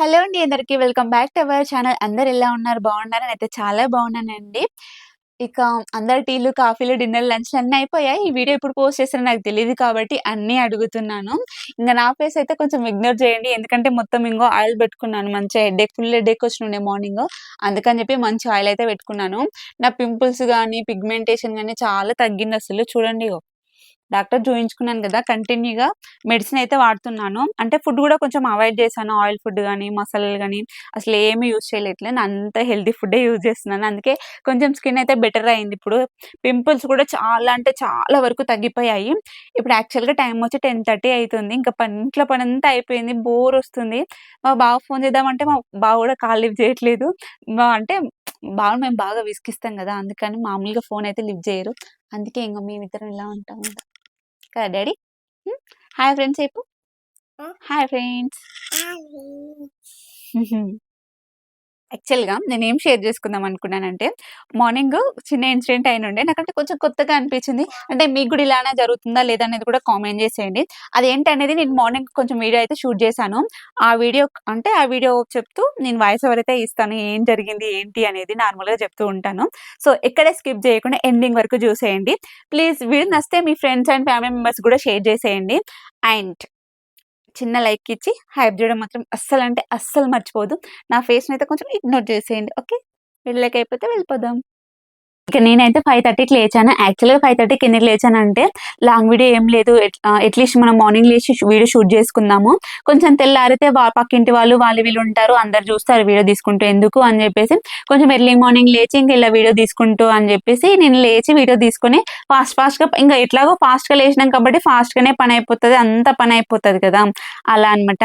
Hello అండి అందరికీ. Welcome back to our channel. అందరు ఎలా ఉన్నారు? బాగున్నారు? అయితే చాలా బాగున్నానండి. ఇక అందరు టీలు కాఫీలు డిన్నర్ లంచ్లు అన్నీ అయిపోయాయి. ఈ వీడియో ఇప్పుడు పోస్ట్ చేస్తారో నాకు తెలియదు కాబట్టి అన్నీ అడుగుతున్నాను. ఇంకా నా ఫేస్ అయితే కొంచెం ఇగ్నోర్ చేయండి. ఎందుకంటే మొత్తం ఇంకో ఆయిల్ పెట్టుకున్నాను. మంచిగా హెడ్ఏక్ ఫుల్ హెడ్ఏక్ వచ్చిన మార్నింగ్. అందుకని చెప్పి మంచి ఆయిల్ అయితే పెట్టుకున్నాను. నా పింపుల్స్ కానీ పిగ్మెంటేషన్ కానీ చాలా తగ్గింది అసలు. చూడండి ఇగో. డాక్టర్ చూయించుకున్నాను కదా కంటిన్యూగా మెడిసిన్ అయితే వాడుతున్నాను. అంటే ఫుడ్ కూడా కొంచెం అవాయిడ్ చేశాను. ఆయిల్ ఫుడ్ కానీ మసాలాలు కానీ అసలు ఏమి యూజ్ చేయలేట్లేదు. అంత హెల్తీ ఫుడ్డే యూజ్ చేస్తున్నాను. అందుకే కొంచెం స్కిన్ అయితే బెటర్ అయింది ఇప్పుడు. పింపుల్స్ కూడా చాలా అంటే చాలా వరకు తగ్గిపోయాయి. ఇప్పుడు యాక్చువల్గా టైం వచ్చి టెన్ థర్టీ అవుతుంది ఇంకా పని ఇంట్లో పని అంతా అయిపోయింది. బోర్ వస్తుంది. మా బావ ఫోన్ చేద్దామంటే మా బావ కూడా కాల్ లిఫ్ట్ చేయట్లేదు. మా అంటే బాగా మేము బాగా విసిగిస్తాం కదా అందుకని మామూలుగా ఫోన్ అయితే లిఫ్ట్ చేయరు. అందుకే ఇంకా మేమిద్దరం ఇలా ఉంటాం. కదా డాడీ. హాయ్ ఫ్రెండ్స్ చెప్పు. Hi friends. యాక్చువల్‌గా ఏం షేర్ చేసుకుందాం అనుకున్నానంటే, మార్నింగ్ చిన్న ఇన్సిడెంట్ అయినుండే. నాకంటే కొంచెం కొత్తగా అనిపించింది. అంటే మీకు కూడా ఇలానే జరుగుతుందా లేదా అనేది కూడా కామెంట్ చేసేయండి. అదేంటనేది నేను మార్నింగ్ కొంచెం వీడియో అయితే షూట్ చేశాను. ఆ వీడియో అంటే ఆ వీడియో చెప్తూ నేను వాయిస్ ఓవర్ అయితే ఇస్తాను. ఏం జరిగింది ఏంటి అనేది నార్మల్‌గా చెప్తూ ఉంటాను. సో ఎక్కడే స్కిప్ చేయకుండా ఎండింగ్ వరకు చూసేయండి. ప్లీజ్ వీడియో నస్తే మీ ఫ్రెండ్స్ అండ్ ఫ్యామిలీ మెంబర్స్ కూడా షేర్ చేసేయండి. అండ్ చిన్న లైక్ ఇచ్చి హైప్ చేయడం మాత్రం అస్సలు అంటే అస్సలు మర్చిపోదు నా ఫేస్ని అయితే కొంచెం ఇగ్నోర్ చేసేయండి ఓకే? వెళ్ళలేకపోతే వెళ్ళిపోదాం. ఇక నేనైతే ఫైవ్ థర్టీకి లేచాను. యాక్చువల్గా ఫైవ్ థర్టీకి ఎందుకు లేచానంటే లాంగ్ వీడియో ఏం లేదు. అట్లీస్ట్ మనం మార్నింగ్ లేచి వీడియో షూట్ చేసుకుందాము. కొంచెం తెల్లారితే పక్కింటి వాళ్ళు వాళ్ళు వీళ్ళు ఉంటారు. అందరు చూస్తారు వీడియో తీసుకుంటూ ఎందుకు అని చెప్పేసి కొంచెం ఎర్లీ మార్నింగ్ లేచి ఇంకా ఇలా వీడియో తీసుకుంటూ అని చెప్పేసి నేను లేచి వీడియో తీసుకొని ఫాస్ట్ ఫాస్ట్గా ఇంకా ఎట్లాగో ఫాస్ట్గా లేచినాం కాబట్టి ఫాస్ట్గానే పని అయిపోతుంది. అంత పని అయిపోతుంది కదా. అలా అనమాట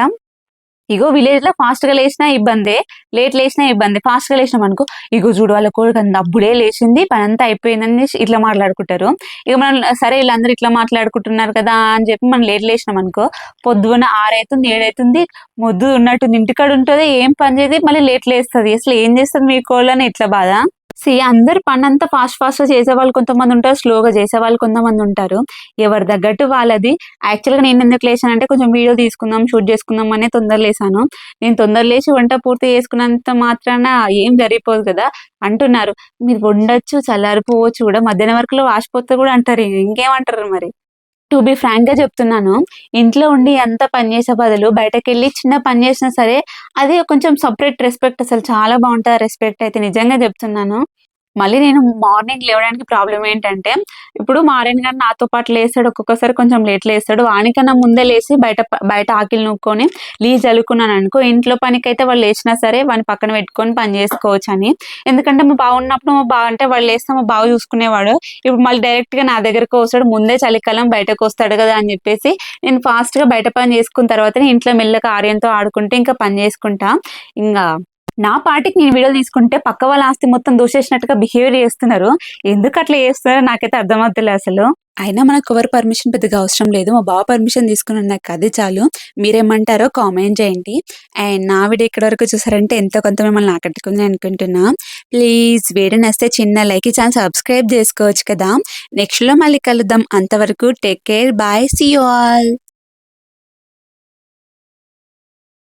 ఇగో విలేజ్లో ఫాస్ట్గా లేచినా ఇబ్బందే లేట్ లేచినా ఇబ్బంది. ఫాస్ట్గా లేచినాం అనుకో ఇగో చూడు వాళ్ళ కోరిక అప్పుడే లేచింది పని అంతా అయిపోయిందని ఇట్లా మాట్లాడుకుంటారు. ఇక మనం సరే వీళ్ళందరూ ఇట్లా మాట్లాడుకుంటున్నారు కదా అని చెప్పి మనం లేట్ లేచినాం అనుకో పొద్దున ఆరైతుంది ఏడైతుంది మొద్దు ఉన్నట్టు ఇంటికాడ ఉంటుంది ఏం పని చేయదు మళ్ళీ లేట్ లేస్తుంది. అసలు ఏం చేస్తుంది మీ కోళ్ళని ఇట్లా బాధ? సి అందరు పని అంతా ఫాస్ట్ ఫాస్ట్ చేసే వాళ్ళు కొంతమంది ఉంటారు స్లోగా చేసే వాళ్ళు కొంతమంది ఉంటారు. ఎవరి తగ్గట్టు వాళ్ళది. యాక్చువల్గా నేను ఎందుకు లేచానంటే కొంచెం వీడియో తీసుకుందాం షూట్ చేసుకుందాం అనే తొందర లేసాను. నేను తొందర లేచి వంట పూర్తి చేసుకున్నంత మాత్రాన ఏం జరిగిపోదు కదా అంటున్నారు. మీరు వండొచ్చు చల్లారిపోవచ్చు కూడా. మధ్యాహ్నం వరకులో వాసిపోతే కూడా అంటారు. ఇంకేమంటారు మరి? టు బి ఫ్రాంక్గా చెప్తున్నాను ఇంట్లో ఉండి ఎంత పని చేసే బదులు బయటకు వెళ్ళి చిన్న పని చేసినా సరే అది కొంచెం సపరేట్ రెస్పెక్ట్ అసలు చాలా బాగుంటుంది రెస్పెక్ట్ అయితే నిజంగా చెప్తున్నాను. మళ్ళీ నేను మార్నింగ్ లేవడానికి ప్రాబ్లం ఏంటంటే ఇప్పుడు మారేన్ గారు నాతో పాటు లేస్తాడు ఒక్కొక్కసారి కొంచెం లేట్ లేస్తాడు. వానికన్నా ముందే లేచి బయట బయట ఆకిలి నూక్కొని లీజ్ చల్లుకున్నాను అనుకో ఇంట్లో పనికైతే వాళ్ళు లేచినా సరే వాని పక్కన పెట్టుకొని పని చేసుకోవచ్చు అని ఎందుకంటే మా బాగున్నప్పుడు మా బాగా అంటే వాళ్ళు లేస్తే మా బాగా చూసుకునేవాడు. ఇప్పుడు మళ్ళీ డైరెక్ట్గా నా దగ్గరకు వస్తాడు ముందే చలికాలం బయటకు వస్తాడు కదా అని చెప్పేసి నేను ఫాస్ట్గా బయట పని చేసుకున్న తర్వాత ఇంట్లో మెల్లగా ఆర్యంతో ఆడుకుంటే ఇంకా పని చేసుకుంటా. ఇంకా నా పాటికి నేను వీడియోలు తీసుకుంటే పక్క వాళ్ళ ఆస్తి మొత్తం దూసేసినట్టుగా బిహేవియర్ చేస్తున్నారు. ఎందుకు అట్లా చేస్తున్నారో? నాకైతే అర్థమవుతలే అసలు. అయినా మనకు ఎవరు పర్మిషన్ పెద్దగా అవసరం లేదు. మా బావ పర్మిషన్ తీసుకుని నాకు అది చాలు. మీరేమంటారో కామెంట్ చేయండి. అండ్ నా వీడియో ఇక్కడ వరకు చూసారంటే ఎంతో కొంత మిమ్మల్ని ఆకట్టుకుంది అనుకుంటున్నా. ప్లీజ్ వీడియో నస్తే చిన్న లైక్ ఛానల్ సబ్స్క్రైబ్ చేసుకోవచ్చు కదా. నెక్స్ట్లో మళ్ళీ కలుద్దాం. అంతవరకు take care bye see you all